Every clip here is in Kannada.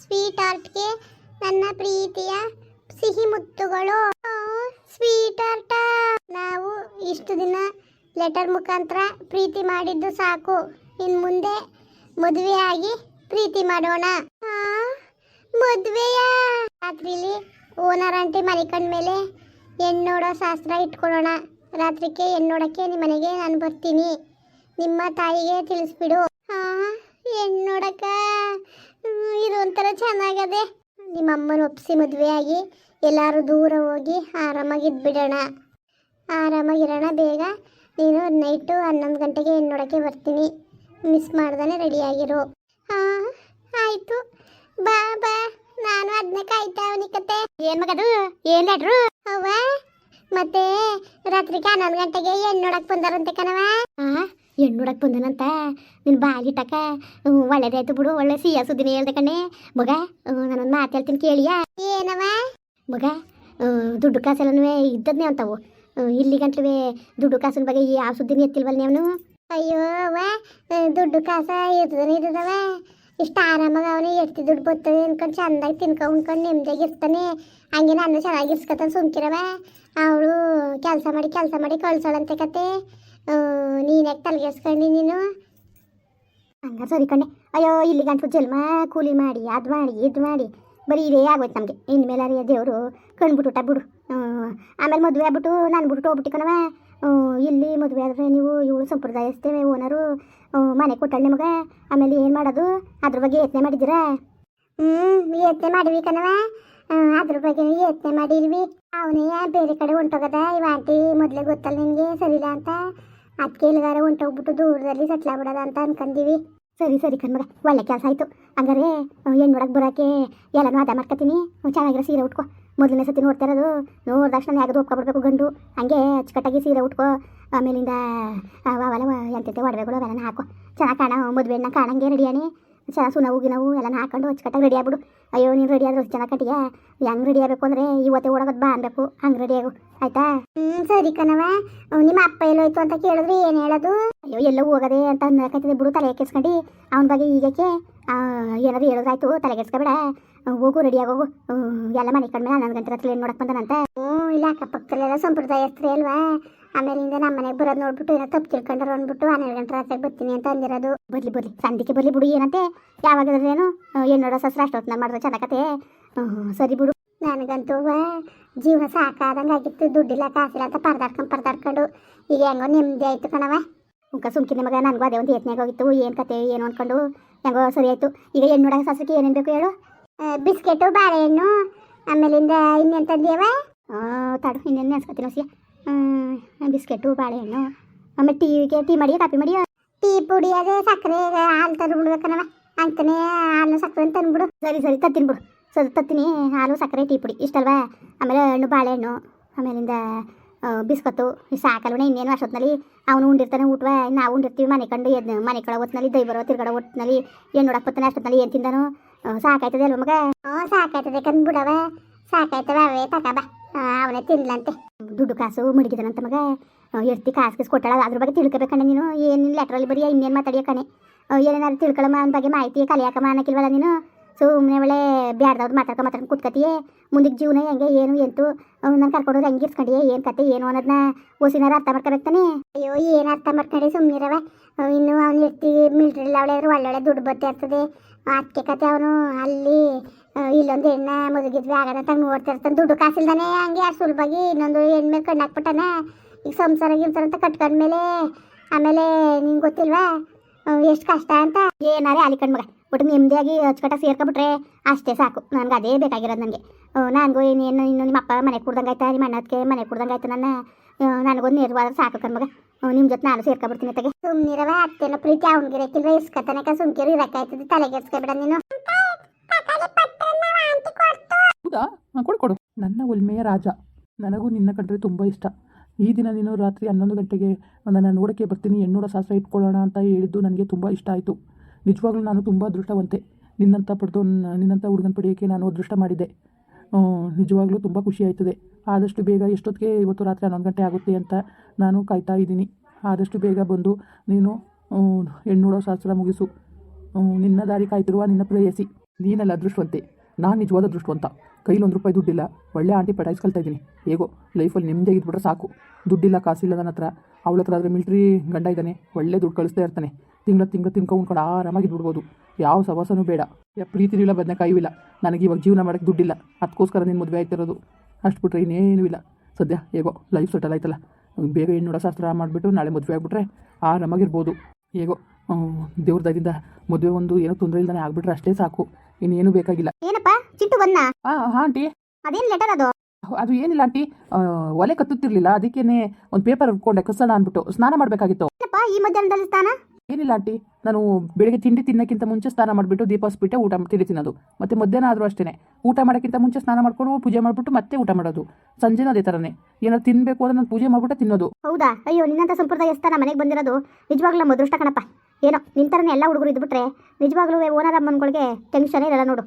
ಸ್ವೀಟ್ ಆರ್ಟ್ಗೆ ನನ್ನ ಪ್ರೀತಿಯ ಸಿಹಿ ಮುತ್ತುಗಳು. ಸ್ವೀಟ್ ಆರ್ಟ ನಾವು ಇಷ್ಟು ದಿನ ಲೆಟರ್ ಮುಖಾಂತರ ಪ್ರೀತಿ ಮಾಡಿದ್ದು ಸಾಕು. ಇನ್ನು ಮುಂದೆ ಮದುವೆಯಾಗಿ ಪ್ರೀತಿ ಮಾಡೋಣ. ಮದುವೆಯ? ರಾತ್ರಿಲಿ ಓನರ್ ಆಂಟಿ ಮನೆ ಮೇಲೆ ಎಣ್ಣೋಡೋ ಶಾಸ್ತ್ರ ಇಟ್ಕೊಳ್ಳೋಣ. ರಾತ್ರಿಗೆ ಎಣ್ಣೋಡಕ್ಕೆ ನಿಮ್ಮ ಮನೆಗೆ ನಾನು ಬರ್ತೀನಿ. ನಿಮ್ಮ ತಾಯಿಗೆ ತಿಳಿಸ್ಬಿಡು. ಹಾ ಚೆನ್ನಾಗದೆ ನಿಮ್ಮ ಅಮ್ಮನ ಒಪ್ಪಿಸಿ ಮದುವೆ ಆಗಿ ಎಲ್ಲರೂ ದೂರ ಹೋಗಿ ಆರಾಮಾಗಿದ್ಬಿಡೋಣ. ಆರಾಮಾಗಿರೋಣ ಬೇಗ. ನೀನು ನೈಟು ಹನ್ನೊಂದು ಗಂಟೆಗೆ ನೋಡೋಕ್ಕೆ ಬರ್ತೀನಿ. ಮಿಸ್ ಮಾಡ್ದಾನೆ ರೆಡಿಯಾಗಿರು. ಹಾಂ ಆಯಿತು. ಬಾ ಬಾ. ನಾನು ಅದನ್ನೇ ಕಾಯ್ತಾ ಅವನಿಕತೆ ಏನು ಮಗದು? ಏನು ಹೇಳ್ರು? ಅವ್ವ? ಮತ್ತೆ ರಾತ್ರಿಗೆ ಹನ್ನೊಂದು ಗಂಟೆಗೆ ಹೆಣ್ಣು ನೋಡಕ್ಕೆ ಬಂದಾರಂತೆ ಕಣವ ಹೆಣ್ಣು ನೋಡಕ್ ಬಂದನಂತ. ನಿನ್ ಬಾಗಿಟ್ಟಕ ಒಳ್ಳೇದಾಯ್ತು ಬಿಡು ಒಳ್ಳೆ ಸಿಹಿಯ ಸುದ್ದಿನ ಹೇಳ್ದೆ ಕಣೆ. ಮಗ ನಾನೊಂದು ಮಾತು ಹೇಳ್ತೀನಿ ಕೇಳಿಯ? ಏನವ? ಮಗ ದುಡ್ಡು ಕಾಸೆಲ್ಲನೂ ಇದ್ದದ್ನೇ ಅಂತಾವು. ಇಲ್ಲಿ ಗಂಟ್ಲುವೆ ದುಡ್ಡು ಕಾಸಿನ ಬಗ್ಗೆ ಯಾವ ಸುದ್ದಿನ ಎತ್ತಿಲ್ವಲ್ಲ ನೀವು ಅಯ್ಯೋ ಅವ್ವ ದುಡ್ಡು ಕಾಸ ಇರ್ತದನೆ ಇರ್ತದವ ಇಷ್ಟು ಆರಾಮಾಗ ಅವನು ಎಷ್ಟು ದುಡ್ಡು ಬರ್ತದೆ ಅನ್ಕೊಂಡು ಚೆಂದಾಗಿ ತಿನ್ಕೊ ಉಣ್ಕೊಂಡು ನೆಮ್ಮದಿಯಾಗಿ ಇರ್ತಾನೆ. ಹಂಗೆ ನಾನು ಚೆನ್ನಾಗಿ ಇರ್ಸ್ಕೊತಾನೆ ಸುಮ್ಕಿರವ. ಅವಳು ಕೆಲಸ ಮಾಡಿ ಕೆಲಸ ಮಾಡಿ ಕಳ್ಸೋಳಂತೆ ಕತೆ. ನೀನ್ಯಾಕೆ ತಲೆಗೆಸ್ಕೊಂಡಿ ನೀನು? ಹಂಗಾರೆ ಸರಿ ಕಣ್ಣೆ ಅಯ್ಯೋ ಇಲ್ಲಿ ಗಂಟು ಜಲ್ಮ ಕೂಲಿ ಮಾಡಿ, ಅದು ಮಾಡಿ, ಇದು ಮಾಡಿ. ಬರೀ ಇದೇ ಆಗೋಯ್ತು ನಮಗೆ. ಇನ್ಮೇಲೆ ಅರಿಯ ದೇವರು ಕಣ್ಬಿಟ್ಟು ಬಿಡು. ಆಮೇಲೆ ಮದುವೆ ಆಗ್ಬಿಟ್ಟು ನಾನು ಬಿಟ್ಟು ಹೋಗ್ಬಿಟ್ಟು ಕಣವ ಇಲ್ಲಿ ಮದುವೆ ಆದರೆ ನೀವು ಇವಳು ಸಂಪ್ರದಾಯಸ್ತೇವೆ ಓನರು. ಮನೆ ಕೊಟ್ಟಳು ನಿಮಗೆ. ಆಮೇಲೆ ಏನು ಮಾಡೋದು? ಅದ್ರ ಬಗ್ಗೆ ಯತ್ನೆ ಮಾಡಿದ್ದೀರಾ? ಹ್ಞೂ ಯತ್ನೆ ಮಾಡಿವಿ ಕಣವ ಅದ್ರ ಬಗ್ಗೆ ಯತ್ನೆ ಮಾಡಿದ್ವಿ. ಅವನೇ ಬೇರೆ ಕಡೆ ಹೊಂಟೋಗದ. ಇವ ಆಂಟಿ ಮೊದಲೇ ಗೊತ್ತಲ್ಲ ನಿನಗೆ? ಸರಿಲ್ಲ ಅಂತ? ಅದಕ್ಕೆ ಇಲ್ಲಿಗಾರ ಹೊಂಟೋಗ್ಬಿಟ್ಟು ದೂರದಲ್ಲಿ ಸಟ್ಲಾಗ್ಬಿಡೋದ ಅಂತ ಅನ್ಕಂದೀವಿ. ಸರಿ ಸರಿ ಕಣ್ಮಗ ಒಳ್ಳೆ ಕೆಲಸ ಆಯಿತು. ಹಂಗಾರೆ ಏನು ನೋಡಕ್ಕೆ ಬರೋಕ್ಕೆ ಎಲ್ಲನೂ ಅದ ಮಾಡ್ಕೊತೀನಿ. ಚೆನ್ನಾಗಿರೋ ಸೀರೆ ಉಟ್ಕೊ. ಮೊದಲನೇ ಸತಿ ನೋಡ್ತಾ ಇರೋದು, ನೋಡಿದ ತಕ್ಷಣ ಯಾವ್ದು ಒಪ್ಕೊಬಿಡ್ಬೇಕು ಗಂಡು. ಹಂಗೆ ಅಚ್ಚುಕಟ್ಟಾಗಿ ಸೀರೆ ಉಟ್ಕೋ. ಆಮೇಲಿಂದ ಅವ ಅವೆಲ್ಲ, ಎಂತೆಂತೆ ಒಡವೆಗಳು ಅವೆಲ್ಲ ಹಾಕೋ. ಚೆನ್ನಾಗಿ ಕಾಣ ಮದುವೆನ ಕಾಣಂಗೆ ರೆಡಿಯಾನಿ ಚೆನ್ನಾಗಿ ಸುನವು ಗಿನವು ಎಲ್ಲ ಹಾಕೊಂಡು ಅಚ್ಚುಕಟ್ಟಾಗಿ ರೆಡಿ ಆಗ್ಬಿಡು. ಅಯ್ಯೋ, ನೀನು ರೆಡಿ ಆದ್ರೆ ಚೆನ್ನಾಗಿ ಕಟ್ಟಿಗೆ? ಹೆಂಗೆ ರೆಡಿ ಆಗಬೇಕು ಅಂದರೆ ಇವತ್ತೇ ಓಡೋಗೋದು ಬಾ ಅನ್ಬೇಕು. ಹಂಗೆ ರೆಡಿ ಆಗು. ಆಯ್ತಾ? ಹ್ಞೂ ಸರಿ ಕಣವ ನಿಮ್ಮ ಅಪ್ಪ ಎಲ್ಲೋಯ್ತು ಅಂತ ಕೇಳಿದ್ರೆ, ಏನು ಹೇಳೋದು? ಅಯ್ಯೋ, ಎಲ್ಲೋ ಹೋಗದೆ ಅಂತ ಅನ್ನಕತ್ತಿದೆ ಬಿಡು, ತಲೆ ಕೆಡ್ಸ್ಕೊಂಡು. ಅವನ ಬಗ್ಗೆ ಈಗಕ್ಕೆ ಏನಾದ್ರು ಹೇಳೋದಾಯ್ತು ತಲೆ ಕೆಡ್ಸ್ಕೊಬೇಡ. ಹೋಗು ರೆಡಿ ಆಗೋಗು ಎಲ್ಲ ಮನೆ ಕಡಿಮೆ ಹನ್ನೊಂದು ಗಂಟೆ ಹತ್ರ ಏನು ನೋಡಕ್ ಬಂದನಂತ? ಹ್ಞೂ ಇಲ್ಲ, ಅಕ್ಕಪಕ್ಕದಲ್ಲೆಲ್ಲ ಸಂಪ್ರದಾಯಸ್ತ್ರಿ ಅಲ್ವಾ? ಆಮೇಲಿಂದ ನಮ್ಮ ಮನೆಗೆ ಬರೋದು ನೋಡ್ಬಿಟ್ಟು ಏನೋ ತಪ್ಪು ತಿಳ್ಕೊಂಡ್ರು ಅಂದ್ಬಿಟ್ಟು ಹನ್ನೆರಡು ಗಂಟೆ ರಾತ್ರಿಗೆ ಬರ್ತೀನಿ ಅಂತ ಅಂದಿರೋದು. ಬರ್ಲಿ ಬರ್ಲಿ. ಸಂದಿಕೆ ಬರ್ಲಿ ಬಿಡು ಏನಂತೆ ಯಾವಾಗಾದ್ರೇನು ಏನು? ನೋಡೋ ಸಸ್ರ ಅಷ್ಟೊತ್ತಿನ ಮಾಡಿದ್ರೆ ಚೆನ್ನಾಗತ್ತೆ ಸರಿ ಬಿಡು. ನನಗಂತೂ ಜೀವನ ಸಾಕಾದಂಗೆ ಆಗಿತ್ತು. ದುಡ್ಡಿಲ್ಲ ಕಾಸಿಲ್ಲ ಅಂತ ಪರದಾಡ್ಕೊಂಡು ಪರದಾಡ್ಕೊಂಡು. ಈಗ ಹೆಂಗೋ ನೆಮ್ಮದಿ ಆಯ್ತು ಕಣವ ಮುಖ ಸುಮ್ಕಿನ ಮಗ ನನಗೂ ಅದೇ ಒಂದು ಯತ್ನಾಗ ಹೋಗಿತ್ತು. ಏನು ಕತೆ ಏನು ಅಂದ್ಕೊಂಡು ಹೆಂಗೋ ಸರಿ ಆಯಿತು. ಈಗ ಏನು ನೋಡೋ ಸಸ್ರಕ್ಕೆ ಏನೇನು ಬೇಕು ಹೇಳು. ಬಿಸ್ಕೆಟು ಬಾಳೆಹಣ್ಣು ಆಮೇಲಿಂದ ಇನ್ನೇನು ತಂದಿಯವ ತಡು ಇನ್ನೇನು ನೆನ್ಸ್ಕೊತೀನಿ ಹೊಸಿಯ ಬಿಸ್ಕೆಟು ಬಾಳೆಹಣ್ಣು ಆಮೇಲೆ ಟೀಗೆ ಟೀ ಮಾಡಿ ಕಾಫಿ ಮಾಡಿ ಟೀ ಪುಡಿ ಅದೇ ಸಕ್ಕರೆ ಹಾಲು ತಂದ್ಬಿಡ್ಬೇಕನವ ಅಂತಾನೆ ಹಾಲು ಸಕ್ಕರೆ ತಂದ್ಬಿಡು. ಸರಿ ಸರಿ, ತತ್ತೀನಿ ಬಿಡು. ಸರಿ, ತತ್ತೀನಿ. ಹಾಲು, ಸಕ್ಕರೆ, ಟೀ ಪುಡಿ. ಇಷ್ಟಲ್ವಾ ಆಮೇಲೆ ಹಣ್ಣು ಬಾಳೆಹಣ್ಣು ಆಮೇಲಿಂದ ಬಿಸ್ಕತ್ತು. ಸಾಕಲ್ವಣ ಇನ್ನೇನು ಅಷ್ಟೊತ್ತಿನಲ್ಲಿ ಅವನು ಉಂಡಿರ್ತಾನೆ, ಊಟವ. ನಾವು ಉಂಡಿರ್ತೀವಿ ಮನೆ ಕಂಡು ಎದ್ದು ಮನೆ ಕಡೆ ಹೊತ್ತಿನಲ್ಲಿ ದೈ ಬರೋ ತಿರ್ಗಡೆ ಹೊತ್ತಿನಲ್ಲಿ ಏನು ನೋಡಕ್ಕೆ ಬರ್ತಾನೆ ಅಷ್ಟೊತ್ತಿನಲ್ಲಿ ಏನು ತಿಂದಾನು? ಸಾಕಾಯ್ತದೆ ಅಲ್ವ ಮಗ? ಹ್ಞೂ ಸಾಕಾಯ್ತದೆ ಕಂದು ಬಿಡವ ಸಾಕಾಯ್ತವೆ, ಅವೇ ಅವನೇ ತಿನ್ಲಂತೆ ದುಡ್ಡು ಕಾಸು ಮಡಗಿದಾನಂತ ಮಗ ಎಷ್ಟು ಕಾಸು ಕೀಸು ಕೊಟ್ಟಾಳ ಅದ್ರ ಬಗ್ಗೆ ತಿಳ್ಕೊಬೇಕಣ್ಣ ನೀನು. ಲೆಟರ್ ಲೆಟ್ರಲ್ಲಿ ಬರೀ ಇನ್ನೇನು ಮಾತಾಡಿಯ ಕಣೆ? ಏನೇನಾದ್ರು ತಿಳ್ಕೊಳ್ಳಮ್ಮ ಅವನ ಬಗ್ಗೆ ಮಾಹಿತಿ ಕಲಿಯಾಕಮ್ಮ ಅನ್ನಕ್ಕಿಲ್ವಲ್ಲ ನೀನು? ಸುಮ್ಮನೆ ಒಳ್ಳೆ ಬ್ಯಾಡ್ದವ್ರು ಮಾತಾಡ್ಕೊ ಮಾತಾಡ್ಕೊಂಡು ಕೂತ್ಕತಿಯೇ? ಮುಂದಕ್ಕೆ ಜೀವನ ಹೆಂಗೆ, ಏನು, ಎಂತು? ನಾನು ಕರ್ಕೊಂಡೋದ್ರೆ ಹೆಂಗೆ ಇರ್ಸ್ಕೊಂಡಿಯೇ? ಏನು ಕತೆ, ಏನು ಅನ್ನೋದನ್ನ ಓಸಿನಾರ ಅರ್ಥ ಮಾಡ್ಕೋಬೇಕಾನೆ ಅಯ್ಯೋ, ಏನು ಅರ್ಥ ಮಾಡ್ಕೊಂಡೆ ಸುಮ್ಮನಿರವ ಇನ್ನು ಅವ್ನು ಇರ್ತಿ ಮಿಲ್ಟ್ರಿಲ್ಲ ಅವಳೆ ಒಳ್ಳೊಳ್ಳೆ ದುಡ್ಡು ಬತ್ತೆ ಇರ್ತದೆ ಅದಕ್ಕೆ ಕತೆ ಅವನು ಅಲ್ಲಿ ಇಲ್ಲೊಂದು ಹೆಣ್ಣ ಮುದುಗಿದ್ವಿ ಆಗದ ತಂಗ ನೋಡ್ತಾ ಇರ್ತಾನೆ. ದುಡ್ಡು ಕಾಸಿಲ್ದಾನೆ ಹಂಗೆ ಯಾರು ಸುಲಭಾಗಿ ಇನ್ನೊಂದು ಹೆಣ್ಣು ಮೇಲೆ ಕಣ್ಣು ಹಾಕ್ಬಿಟ್ಟಾನ. ಈಗ ಸಂಸಾರ ಗಿಂಸಾರ ಅಂತ ಕಟ್ಕೊಂಡ್ಮೇಲೆ ಆಮೇಲೆ ನಿಂಗೆ ಗೊತ್ತಿಲ್ವಾ? ಎಷ್ಟು ಕಷ್ಟ ಅಂತ. ಏನಾರೇ ಅಲ್ಲಿ ಕಣ್ಮಗ ಒಟ್ಟು ನೆಮ್ಮದಿಯಾಗಿ ಅಚ್ಚುಕಟ್ಟ ಸೇರ್ಕೊಬಿಟ್ರೆ ಅಷ್ಟೇ ಸಾಕು. ನನಗೆ ಅದೇ ಬೇಕಾಗಿರೋದು ನನಗೆ ನನಗೂ ಇನ್ನೇನು ಇನ್ನು ನಿಮ್ಮ ಅಪ್ಪ ಮನೆ ಕುಡ್ದಂಗೆ ಆಯ್ತಾ? ನಿಮ್ಮ ಅಣ್ಣದಕ್ಕೆ ಮನೆ ಕುಡ್ದಂಗೆ ಆಯ್ತು ನನ್ನ? ನನಗೊಂದು ನೆರವಾದ್ರೆ ಸಾಕು ಕಣ್ಮಗ ನಿಮ್ಮ ಜೊತೆ ನಾನು ಸೇರ್ಕೊಬಿಡ್ತೀನಿ ತೆಗೆ ಸುಮ್ಮನಿರವ ಅತ್ತೆಲ್ಲ ಪ್ರೀತಿ ಅವ್ನಿಗಿರಕ್ಕಿಲ್ವ ಇಸ್ಕತನಕ ಸುಮ್ಕಿರು ಇರಕ್ಕಾಯ್ತದೆ ತಲೆಗೆಡ್ಸ್ಕೊಬೇಡ ನೀನು. ಹೌದಾ? ಕೊಡು ಕೊಡು. ನನ್ನ ಒಲ್ಮೆಯ ರಾಜ. ನನಗೂ ನಿನ್ನ ಕಂಡ್ರೆ ತುಂಬ ಇಷ್ಟ. ಈ ದಿನ ನೀನು ರಾತ್ರಿ ಹನ್ನೊಂದು ಗಂಟೆಗೆ ನನ್ನ ನೋಡೋಕ್ಕೆ ಬರ್ತೀನಿ. ಹೆಣ್ಣೋಡ ಶಾಸ್ತ್ರ ಇಟ್ಕೊಳ್ಳೋಣ ಅಂತ ಹೇಳಿದ್ದು ನನಗೆ ತುಂಬ ಇಷ್ಟ ಆಯಿತು. ನಿಜವಾಗ್ಲೂ ನಾನು ತುಂಬ ಅದೃಷ್ಟವಂತೆ ನಿನ್ನಂಥ ಪಡೆದು ನಿನ್ನಂಥ ಹುಡುಗನ ಪಡೆಯೋಕ್ಕೆ ನಾನು ಅದೃಷ್ಟ ಮಾಡಿದ್ದೆ ನಿಜವಾಗ್ಲೂ ತುಂಬ ಖುಷಿ ಆಯ್ತದೆ. ಆದಷ್ಟು ಬೇಗ ಎಷ್ಟೊತ್ತಿಗೆ ಇವತ್ತು ರಾತ್ರಿ ಹನ್ನೊಂದು ಗಂಟೆ ಆಗುತ್ತೆ ಅಂತ ನಾನು ಕಾಯ್ತಾ ಇದ್ದೀನಿ. ಆದಷ್ಟು ಬೇಗ ಬಂದು ನೀನು ಎಣ್ಣೂಡೋ ಶಾಸ್ತ್ರ ಮುಗಿಸು. ನಿನ್ನ ದಾರಿ ಕಾಯ್ತಿರುವ ನಿನ್ನ ಪ್ರೇಯಸಿ. ನೀನಲ್ಲ ಅದೃಷ್ಟವಂತೆ. ನಾನು ನಿಜವಾದ ದೃಷ್ಟವಂತ ಕೈಲಿ ಒಂದು ರೂಪಾಯಿ ದುಡ್ಡಿಲ್ಲ, ಒಳ್ಳೆ ಆಂಟಿ ಪಟಾಯಿಸ್ಕೊಳ್ತಾ ಇದ್ದೀನಿ. ಹೇಗೋ, ಲೈಫಲ್ಲಿ ನೆಮ್ಮದಿ ಇದ್ಬಿಟ್ರೆ ಸಾಕು. ದುಡ್ಡಿಲ್ಲ, ಕಾಸಿಲ್ಲ ನನ್ನ ಹತ್ರ. ಅವಳ ಹತ್ರ ಆದರೆ ಮಿಲ್ಟ್ರಿ ಗಂಡ ಇದ್ದಾನೆ, ಒಳ್ಳೆ ದುಡ್ಡು ಕಳಿಸ್ತಾ ಇರ್ತಾನೆ. ತಿಂಗಳ ತಿಂಗಳ ತಿನ್ಕೊ ಉಣ್ಕೊಂಡು ಆರಾಮಾಗಿ ಬಿಡ್ಬೋದು ಯಾವ ಸವಾಸನೂ ಬೇಡ. ಯಾ ಪ್ರೀತಿನೂ ಇಲ್ಲ ಬದನೆಕಾಯಿಯೂ ಇಲ್ಲ. ನನಗೆ ಇವಾಗ ಜೀವನ ಮಾಡೋಕ್ಕೆ ದುಡ್ಡಿಲ್ಲ. ಅದಕ್ಕೋಸ್ಕರ ನಿನ್ನ ಮದುವೆ ಆಯ್ತಿರೋದು ಅಷ್ಟು ಬಿಟ್ರೆ ಇನ್ನೇನೂ ಇಲ್ಲ. ಸದ್ಯ, ಹೇಗೋ, ಲೈಫ್ ಸೆಟಲ್ ಆಯ್ತಲ್ಲ. ಬೇಗ ಹೆಣ್ಣು ಶಾಸ್ತ್ರ ಮಾಡಿಬಿಟ್ಟು ನಾಳೆ ಮದುವೆ ಆಗಿಬಿಟ್ರೆ ಆರಾಮಾಗಿರ್ಬೋದು. ಹೇಗೋ ದೇವ್ರದಾಗಿಂದ ಮದುವೆ ಒಂದು ಏನೋ ತೊಂದರೆ ಇಲ್ದಾನೆ ಆಗಿಬಿಟ್ರೆ ಅಷ್ಟೇ ಸಾಕು. ಇನ್ನೇನು ಬೇಕಾಗಿಲ್ಲ. ಏನಪ್ಪ? ಚಿಟ್ಟು ಬಂದ ಹಾಂ ಹಾಂ ಆಂಟಿ. ಅದೇನ್ ಲೆಟರ್ ಅದು? ಅದು ಏನಿಲ್ಲ ಆಂಟಿ. ಆ, ಒಲೆ ಕತ್ತುತ್ತಿರ್ಲಿಲ್ಲ ಅದಕ್ಕೇನೆ ಒಂದು ಪೇಪರ್ ಇಟ್ಕೊಂಡೆ ಕಸಣ ಅಂದ್ಬಿಟ್ಟು ಸ್ನಾನ ಮಾಡಬೇಕಾಗಿತ್ತು. ಏನಪ್ಪ ಈ ಮಧ್ಯಾಹ್ನದಲ್ಲಿ ಸ್ನಾನ? ಏನಿಲ್ಲ ಆಂಟಿ. ನಾನು ಬೆಳಿಗ್ಗೆ ತಿಂಡಿ ತಿನ್ನಕ್ಕಿಂತ ಮುಂಚೆ ಸ್ನಾನ ಮಾಡ್ಬಿಟ್ಟು ದೀಪ ಹಸ್ಬಿಟ್ಟೆ ಊಟ ತಿಂಡಿ ತಿನ್ನೋದು ಮತ್ತೆ ಮಧ್ಯಾಹ್ನ ಆದ್ರೂ ಅಷ್ಟೇನೆ. ಊಟ ಮಾಡೋಕ್ಕಿಂತ ಮುಂಚೆ ಸ್ನಾನ ಮಾಡ್ಕೊಂಡು ಪೂಜೆ ಮಾಡ್ಬಿಟ್ಟು ಮತ್ತೆ ಊಟ ಮಾಡೋದು. ಸಂಜೆನೂ ಅದೇ ಥರನೇ ಏನಾದ್ರು ತಿನ್ಬೇಕು ಅಂದ್ರೆ ನಾನು ಪೂಜೆ ಮಾಡ್ಬಿಟ್ಟು ತಿನ್ನೋದು. ಹೌದಾ? ಅಯ್ಯೋ ನಿನ್ನಂತ ಸಂಪ್ರದಾಯಸ್ಥ ನಮ್ಮ ಮನೆಗೆ ಬಂದಿರೋದು ನಿಜವಾಗ್ಲೂ ನಮ್ಮ ಅದೃಷ್ಟ ಕಣಪ್ಪ. ಏನೋ ನಿನ್ನ ಥರನೇ ಎಲ್ಲ ಹುಡುಗರು ಇದ್ಬಿಟ್ರೆ ನಿಜವಾಗ್ಲೂ ಓನರ್ ಅಮ್ಮನ್ಗಳಿಗೆ ಟೆನ್ಷನ್ ಇರಲ್ಲ ನೋಡು.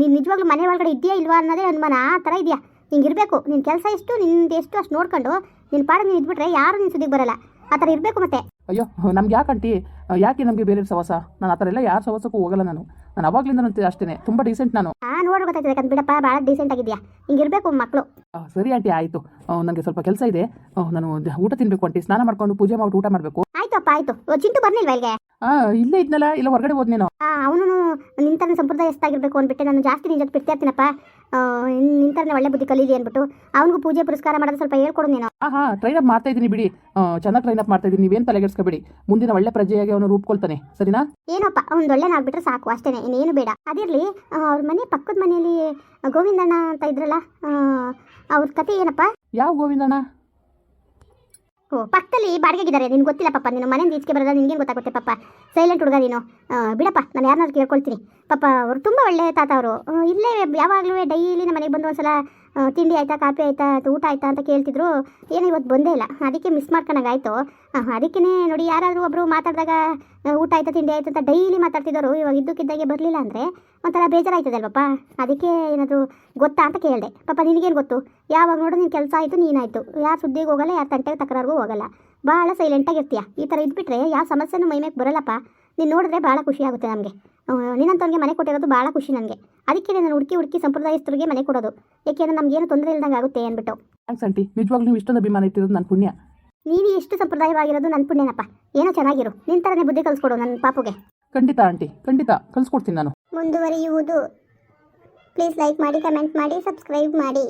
ನೀನು ನಿಜವಾಗ್ಲೂ ಮನೆ ಒಳಗಡೆ ಇದೆಯಾ ಇಲ್ವಾ ಅನ್ನೋದೇ ಅನುಮಾನ ಆ ಥರ ಇದೆಯಾ ಹಿಂಗೆ ಇರಬೇಕು ನಿನ್ನ ಕೆಲಸ ಎಷ್ಟು ನಿಂದು ಎಷ್ಟು ಅಷ್ಟು ನೋಡ್ಕೊಂಡು ನಿನ್ನ ಪಾಡಿಗೆ ನೀನು ಇದ್ಬಿಟ್ರೆ ಯಾರು ನಿನ್ನ ಸುದ್ದಿಗೆ ಬರಲ್ಲ. ಆ ಥರ ಇರಬೇಕು ಮತ್ತೆ. ಅಯ್ಯೋ ನಮ್ಗೆ ಯಾಕಂಟಿ ಯಾಕೆ ನಮಗೆ ಬೇರೆ ಸವಾಸ? ನಾನು ಆ ಥರ ಎಲ್ಲ ಯಾರು ಸವಾಸಕ್ಕೂ ಹೋಗಲ್ಲ ನಾನು. ನಾನು ಅವಾಗ್ಲಿಂದ ಅಷ್ಟೇ ತುಂಬ ಡೀಸೆಂಟ್ ನಾನು. ಆ ನೋಡಿ ಗೊತ್ತಾಗ್ತದೆ ಕಂದ್ ಬಿಡಪ್ಪ ಭಾಳ ಡೀಸೆಂಟ್ ಆಗಿದೆಯಾ ಹಿಂಗೆ ಇರಬೇಕು ಮಕ್ಕಳು ಸರಿ ಆಂಟಿ ಆಯಿತು. ನನಗೆ ಸ್ವಲ್ಪ ಕೆಲಸ ಇದೆ. ನಾನು ಊಟ ತಿನ್ಬೇಕು ಆಂಟಿ ಸ್ನಾನ ಮಾಡ್ಕೊಂಡು ಪೂಜೆ ಮಾಡಿ ಊಟ ಮಾಡಬೇಕು. ಆಯ್ತಪ್ಪ ಆಯಿತು. ಚಿಂಟು ಬರ್ನಿಲ್ವಾ ಇಲ್ಲಿಗೆ? ಇಲ್ಲೇ ಇದ್ನಲ್ಲ? ಇಲ್ಲ ಹೊರಗಡೆ ಹೋದ್ನೇನೋ? ಅವನು ನಿಂತರನ್ನ ಸಂಪ್ರದಾಯಸ್ಥಾಗಿರ್ಬೇಕು ಅಂದ್ಬಿಟ್ಟು ನಾನು ಜಾಸ್ತಿ ನಿನ್ನ ಜೊತೆ ಬಿಡ್ತಾ ಇರ್ತೀನಪ್ಪ ನಿನ್ನ ಒಳ್ಳೆ ಬುದ್ಧಿ ಕಲೀಲಿ ಅಂದ್ಬಿಟ್ಟು ಅವನಿಗೂ ಪೂಜೆ ಪುರಸ್ಕಾರ ಮಾಡೋದು ಸ್ವಲ್ಪ ಹೇಳ್ಕೊಡು ನೀನು. ಹಾಂ ಹಾಂ ಟ್ರೈನ್ ಅಪ್ ಮಾಡ್ತಾ ಇದ್ದೀನಿ ಬಿಡಿ. ಚೆನ್ನಾಗಿ ಟ್ರೈನ್ ಅಪ್ ಮಾಡ್ತಾ ಇದ್ದೀನಿ. ನೀವೇನು ತಲೆಗೆಡ್ಸ್ಕೊಬೇಡಿ ಮುಂದಿನ ಒಳ್ಳೆ ಪ್ರಜೆಯಾಗಿ ಅವನು ರೂಪ್ಕೊಳ್ತಾನೆ. ಸರಿನಾ? ಏನಪ್ಪ ಅವ್ನು ಒಳ್ಳೆನಾಗ್ಬಿಟ್ರೆ ಸಾಕು. ಅಷ್ಟೇ ಇನ್ನೇನು ಬೇಡ. ಅದಿರಲಿ ಅವ್ರ ಮನೆ ಪಕ್ಕದ ಮನೆಯಲ್ಲಿ ಗೋವಿಂದಣ್ಣ ಅಂತ ಇದ್ರಲ್ಲ ಅವ್ರ ಕತೆ ಏನಪ್ಪ? ಯಾವ ಗೋವಿಂದಣ್ಣ? ಓ ಪಕ್ಕದಲ್ಲಿ ಬಾಡಿಗೆಗಿದ್ದಾರೆ ನಿನ್ಗೆ ಗೊತ್ತಿಲ್ಲ ಪಾಪ ನೀನು ಮನೆಯಿಂದ ಈಚೆಗೆ ಬರೋದ್ರೆ ನಿನ್ಗೇನು ಗೊತ್ತಾಗುತ್ತೆ ಪಾಪ? ಸೈಲೆಂಟ್ ಹುಡುಗ ನೀನು. ಬಿಡಪ್ಪ ನಾನು ಯಾರನ್ನಾದ್ರು ಕೇಳ್ಕೊಳ್ತೀನಿ. ಪಾಪ ಅವರು ತುಂಬ ಒಳ್ಳೆ ತಾತ ಅವರು. ಇಲ್ಲೇ ಯಾವಾಗಲೂ ಡೈಲಿ ನಮ್ಮ ಮನೆಗೆ ಬಂದು ಒಂದ್ಸಲ ಆ, ತಿಂಡಿ ಆಯಿತಾ, ಕಾಫಿ ಆಯಿತಾ ಊಟ ಆಯ್ತಾ ಅಂತ ಕೇಳ್ತಿದ್ರು. ಏನೋ ಇವತ್ತು ಬಂದೇ ಇಲ್ಲ. ಅದಕ್ಕೆ ಮಿಸ್ ಮಾಡ್ಕೊಂಡಾಗಾಯ್ತು. ಅದಕ್ಕೇ ನೋಡಿ ಯಾರಾದರೂ ಒಬ್ಬರು ಮಾತಾಡಿದಾಗ ಊಟ ಆಯ್ತಾ, ತಿಂಡಿ ಆಯಿತು ಅಂತ ಡೈಲಿ ಮಾತಾಡ್ತಿದ್ದವರು ಇವಾಗ ಇದ್ದಕ್ಕಿದ್ದಾಗೆ ಬರಲಿಲ್ಲ ಅಂದರೆ ಒಂಥರ ಬೇಜಾರಾಯ್ತದಲ್ವಪ್ಪ. ಅದಕ್ಕೆ ಏನಾದರೂ ಗೊತ್ತಾ ಅಂತ ಕೇಳಿದೆ. ಪಾಪ ನಿನಗೇನು ಗೊತ್ತು? ಯಾವಾಗ ನೋಡು ನಿನ್ನ ಕೆಲಸ ಆಯಿತು, ನೀನಾಯಿತು. ಯಾರು ಸುದ್ದಿಗೆ ಹೋಗಲ್ಲ, ಯಾರು ತಂಟೆಗೆ ತಕರಾರಿಗೂ ಹೋಗಲ್ಲ. ಭಾಳ ಸೈಲೆಂಟಾಗಿರ್ತೀಯ ಈ ಥರ ಇದ್ಬಿಟ್ರೆ ಯಾವ ಸಮಸ್ಯೆನೂ ಮೈಮೇಲೆ ಬರಲ್ಲಪ್ಪ. ನೀನು ನೋಡಿದ್ರೆ ಭಾಳ ಖುಷಿ ಆಗುತ್ತೆ ನಮಗೆ. ನಿನ್ನಂಥವ್ರಿಗೆ ಮನೆ ಕೊಟ್ಟಿರೋದು ಭಾಳ ಖುಷಿ ನನಗೆ ಅದಕ್ಕೆ ನಾನು ಹುಡುಕಿ ಹುಡುಕಿ ಸಂಪ್ರದಾಯಸ್ಥರಿಗೆ ಮನೆ ಕೊಡೋದು. ಏಕೆಂದ್ರೆ ನಮಗೇನು ತೊಂದರೆ ಇಲ್ದಂಗೆ ಆಗುತ್ತೆ ಅಂದ್ಬಿಟ್ಟು. ಥ್ಯಾಂಕ್ಸ್ ಆಂಟಿ ನಿಜವಾಗ್ಲೂ ನೀವು ಇಷ್ಟೊಂದು ಅಭಿಮಾನ ಇಟ್ಟಿರೋದು ನನ್ನ ಪುಣ್ಯ. ನೀವು ಎಷ್ಟು ಸಂಪ್ರದಾಯವಾಗಿರೋದು ನನ್ನ ಪುಣ್ಯನಪ್ಪ. ಏನೋ ಚೆನ್ನಾಗಿರು. ನಿನ್ನ ಥರನೇ ಬುದ್ಧಿ ಕಲಿಸ್ಕೊಡು ನನ್ನ ಪಾಪುಗೆ. ಖಂಡಿತ ಆಂಟಿ ಖಂಡಿತ. ಕಲಿಸ್ಕೊಡ್ತೀನಿ ನಾನು. ಮುಂದುವರಿಯುವುದು. ಪ್ಲೀಸ್ ಲೈಕ್ ಮಾಡಿ ಕಮೆಂಟ್ ಮಾಡಿ ಸಬ್ಸ್ಕ್ರೈಬ್ ಮಾಡಿ.